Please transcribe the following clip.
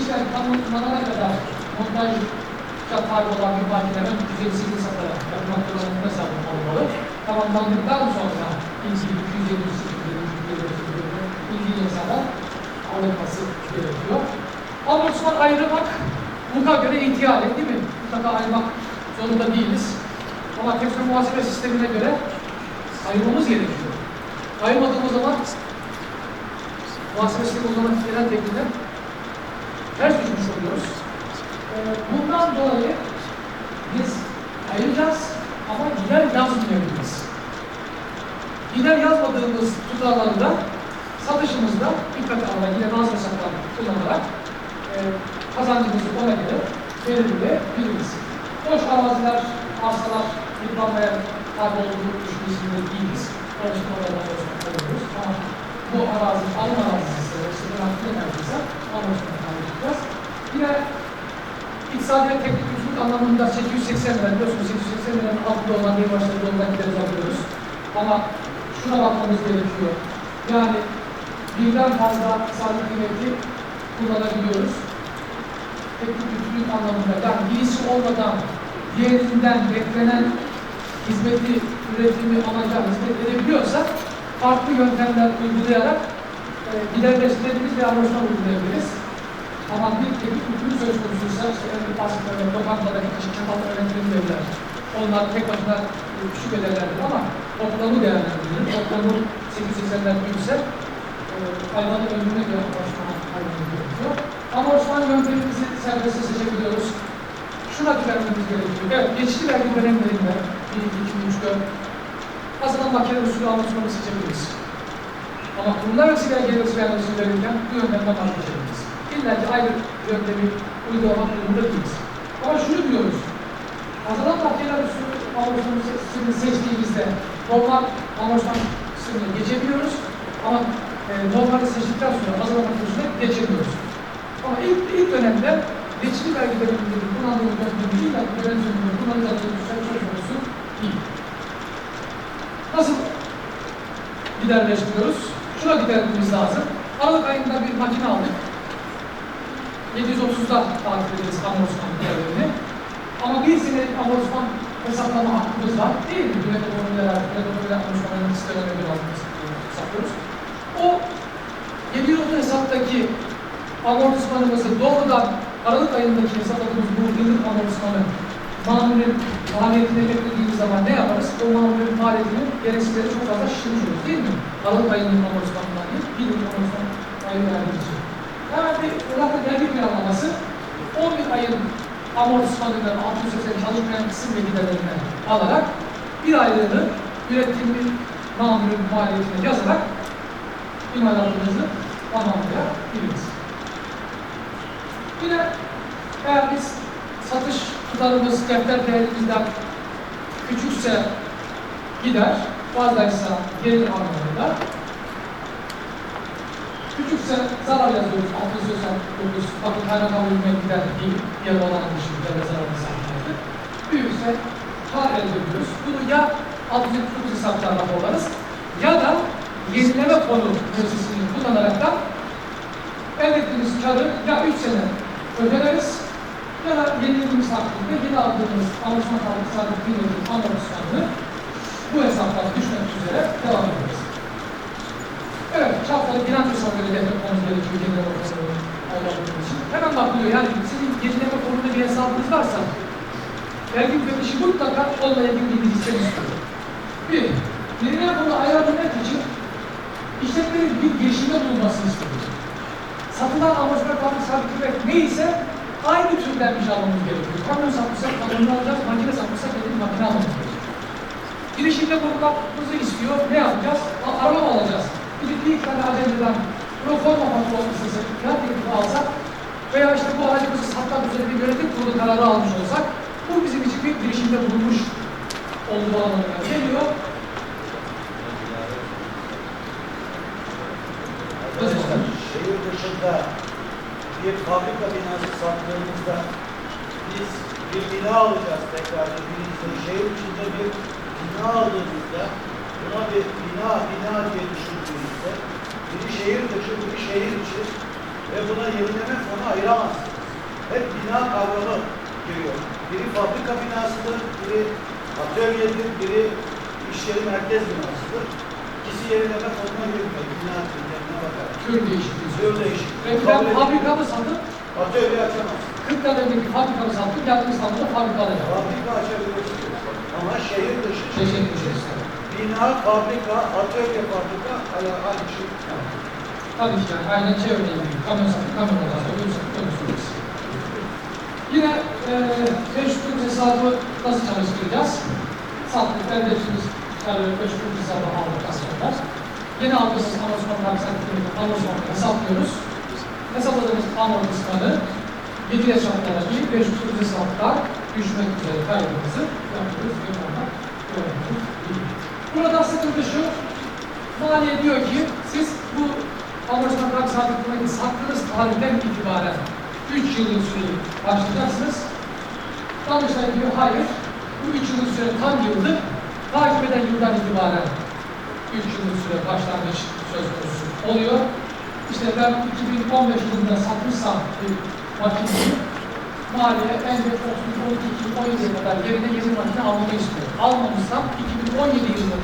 işler tamamlanana kadar montaj yapar olan bir makine ön 158 satara yapmak durumunda hesabı olmalı. Tamamlandıktan sonra ilgili 278 ilgili hesaba alınması gerekiyor. Amortisman ayırmak muka göre ihtiyari değil mi? Mutlaka ayırmak zorunda değiliz. Ama tekrar muhasebe sistemine göre ayırmamız gerekiyor. Ayırmadığımız zaman muhasebe sistemi uygulamak genel teklifte ters düşmüş oluyoruz. Ee, bundan dolayı biz ayıracağız ama gider yazmayabiliriz. Gider yazmadığımız tutarları da satışımızda dikkate alarak yine bazı hesaplar kullanarak e, kazancımızı ona göre belirleyebiliriz. Boş araziler, arsalar yıpranmaya tabi olduğu düşüncesinde değiliz. Çalışmalarla çalışıyoruz ama bu arazi, alım arazisi işte ben hakkında neredeyse çalışacağız. Yine İktisadi ve teknik güçlük anlamında 880 lira, biliyorsunuz 880 liranın altında olan bir başları yoldan gideriz alıyoruz. Ama şuna bakmamız gerekiyor. Yani birden fazla iktisadi kıymeti kullanabiliyoruz. Teknik güçlük anlamında yani birisi olmadan diğerinden beklenen hizmeti, üretimi, amaca hizmet edebiliyorsak farklı yöntemler uygulayarak e, giderleştirdiğimiz bir anlaşma uygulayabiliriz. Ama bir teknik hüküm söz konusuysa, işte bahsettiğim lokantadaki kişi çatal öğretmeni verirler. Onlar tek başına e, küçük ederlerdir ama toplamı değerlendirilir. Toplamı 880'ler büyükse e, hayvanın ömrüne göre başlama hayvanı gerekiyor. Ama Osman yöntemimizi serbest seçebiliyoruz. Şuna düzenlememiz gerekiyor. Evet, geçici vergi dönemlerinde 1, 2, 3, 4 kazanan makine usulü anlaşmanı seçebiliriz. Ama kurumlar arası vergi vergisi verirken bu yöntemden vazgeçebiliriz. İlla ki aynı yöntemi uygulamak durumunda değiliz. Ama şunu diyoruz, makineler usulü anlaşmasını seçtiğimizde normal anlaşma kısmını geçebiliyoruz ama e, normalde seçtikten sonra kazanan makinesine geçemiyoruz. Ama ilk, ilk dönemde geçici vergi döneminde kullandığımız yöntemi illa ki dönem sonunda kullanacağımız söz konusu değil. Nasıl giderleştiriyoruz? Şuna gidermemiz lazım. Aralık ayında bir makine aldık. 730'da takip ederiz amortisman değerlerini. Ama bir senelik amortisman hesaplama hakkımız var. Değil mi? Yönetim ekonomiler, ekonomiler amortismanların sistemlerine göre hesaplıyoruz. O 730 hesaptaki amortismanımızı doğrudan Aralık ayındaki hesapladığımız bu yıllık amortismanı mamulün maliyetine eklediğimiz zaman ne yaparız? O mamulün maliyetinin gereksizleri çok fazla şişirmiş oluruz değil mi? Aralık ayının amortismanından değil, bir yıllık amortisman ayı verdiği için. Hemen bir zaten planlaması 11 ayın amortismanından 680 çalışmayan kısım ve giderlerinden alarak bir aylığını ürettiğimiz mamulün maliyetine yazarak imalatımızı tamamlayabiliriz. Yine eğer biz satış tutarımız defter değerimizden küçükse gider, fazlaysa gelir anlamında. Küçükse zarar yazıyoruz, altı yazıyorsa dokuz, bakın kaynakam ürüne gider değil, diğer olan dışında ve zararlı sağlardı. Büyükse kar elde ediyoruz. Bunu ya 649 hesaptan raporlarız ya da yenileme konu müessesini kullanarak da elde ettiğimiz karı ya 3 sene öderiz ya da yenildiğimiz takdirde yeni aldığımız alışma kartı sabit kıymetli amortismanını bu hesaptan düşmek üzere devam ederiz. Evet, çapları bilanço hesapları yapmamız gerekiyor ayarladığımız için. Hemen bakılıyor yani sizin yenileme konusunda bir hesabınız varsa vergi müfettişi mutlaka onunla ilgili bilgi istemiş istiyor. Bir, yenileme konu ayarlamak için işletmenin bir girişimde bulunmasını istiyor. Satılan amortisman kartı sabit kıymet neyse aynı türden bir şey almamız gerekiyor. Kamyon satmışsak kamyonu alacağız, makine satmışsak elini makine almamız gerekiyor. Girişimde bulunmamızı istiyor, ne yapacağız? A- Araba mı alacağız? Bir, bir acendeden proforma patron listesi, fiyat teklifi alsak veya işte bu aracımızı satmak üzere bir yönetim kurulu kararı almış olsak bu bizim için bir girişimde bulunmuş olduğu anlamına geliyor. Özetle. Şehir dışında bir fabrika binası sattığımızda biz bir bina alacağız tekrar birinci şehir içinde bir bina aldığımızda buna bir bina bina diye düşündüğümüzde biri şehir dışı biri şehir içi Ve buna yenileme fonu ayıramazsınız. Hep bina kavramı giriyor. Biri fabrika binasıdır, biri atölyedir, biri iş yeri merkez binasıdır. İkisi yenileme fonuna girmiyor. Bina türlerine bakarak. Tür değişikliği. Tür değişikliği. Peki ben fabrikamı satıp Atölye açamaz. 40 tane önceki fabrikamı sattım. Geldim İstanbul'da fabrika alacağım. Fabrika açabilirsiniz. Ama şehir dışı Teşekkür ederiz. Bina, fabrika, atölye fabrika hala aynı şey. Tabii ki aynen çevre ilgili. Kamyon sattık, kamyon olmazsa ödül sattık, ödül sorarız. Yine e, teşvik hesabı nasıl çalıştıracağız? Sattık, ettiğimiz karı teşvik hesabı sonra yeni aldığımız amortisman taksitlerini amortismanı hesaplıyoruz. Hesapladığımız amortismanı 7 hesaplara değil, 500 hesapta düşmek üzere kaydımızı yapıyoruz ve ondan öğreniyoruz. Burada sıkıntı şu, Maliye diyor ki siz bu amortisman taksitlerini sattığınız tarihten itibaren 3 yıllık süreyi başlayacaksınız. Danıştay diyor hayır, bu 3 yıllık süre tam yıldır, takip eden yıldan itibaren 3 yıllık süre başlangıç söz konusu oluyor. İşte ben 2015 yılında satmışsam bir makineyi, maliye en geç 30, 12, 17'ye kadar yerine yeni makine almamı istiyor. Almamışsam 2017 yılının